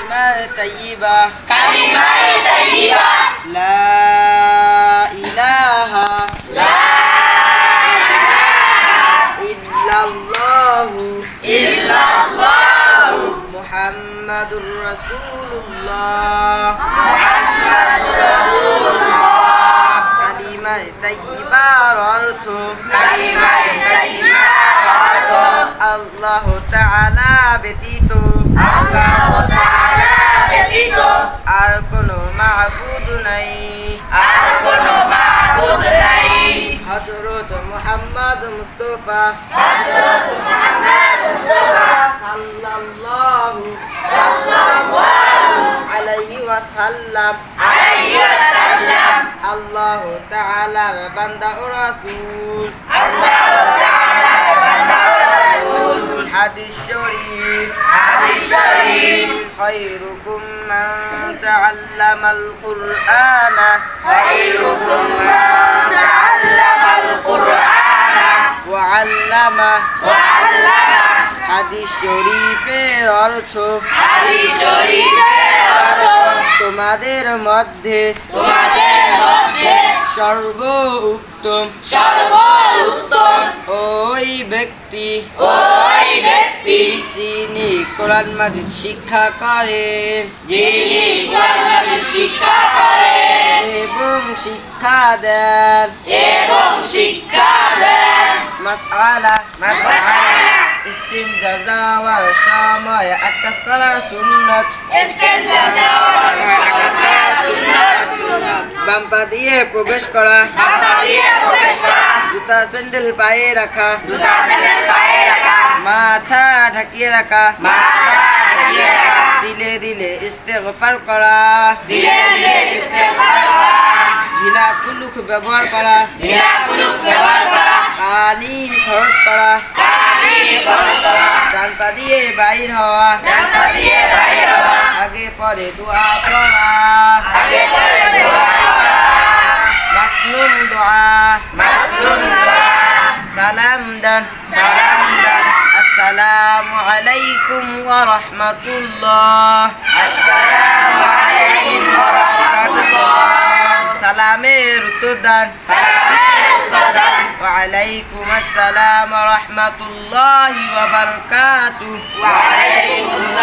كلمة طيبة. كلمة طيبة. لا إله لا إله إلا الله. إلا الله. محمد رسول الله. محمد رسول الله. كلمة طيبة رأرت كلمة طيبة رأرت الله تعالى بديته. আর কোনো মাবুদ নাই। আর কোনো মাবুদ নাই। হযরত মুহাম্মদ মুস্তাফা। হযরত মুহাম্মদ মুস্তাফা। সাল্লাল্লাহু সাল্লাল্লাহু আলাইহি ওয়াসাল্লাম। আলাইহি ওয়াসাল্লাম। আল্লাহ তাআলার বান্দা ও রাসূল। আল্লাহ তাআলা বান্দা ও রাসূল হাদিস শরীফ হাদিস শরীফ খায়রুকুম মান তাআল্লামাল কুরআন। খায়রুকুম মান তাআল্লামাল কুরআন। ওয়া আল্লামা ওয়া আল্লামা হাদিস শরীফের অর্থ হাদিস শরীফের অর্থ তোমাদের মধ্যে তোমাদের মধ্যে সর্ব উত্তম সর্ব উত্তম ওই ব্যক্তি ওই যিনি কোরআন মাজিদ শিক্ষা করেন যিনি কোরআন শিক্ষা করেন এবং শিক্ষা দেন। এবং শিক্ষা দেন। মাসআলা মাসআলা। ইস্তিনজা যাওয়ার সময় আকাশ করা সুন্নত। যাওয়ার বাম পা দিয়ে প্রবেশ করা। দিয়ে প্রবেশ করা। জুতা স্যান্ডেল পায়ে রাখা। জুতা স্যান্ডেল পায়ে রাখা। মাথা ঢাকিয়ে রাখা। দিলে দিলে ইস্তেগফার করা। দিলে দিলে ইস্তেগফার করা। ঢিলা কুলুক ব্যবহার করা। ঢিলা কুলুপ ব্যবহার করা। পানি খরচ করা। পানি খরচ করা। ডান পা দিয়ে বাইর হওয়া। ডান পা দিয়ে বাইরে হওয়া। আগে পরে দোয়া পড়া আগে পরে দোয়া করা। মাসনুন দোয়া। মাসলুম দোয়া। সালাম দান। সালাম السلام عليكم ورحمة الله. السلام عليكم ورحمة الله. سلام تدن سلام تدن وعليكم السلام ورحمة الله وبركاته. وعليكم السلام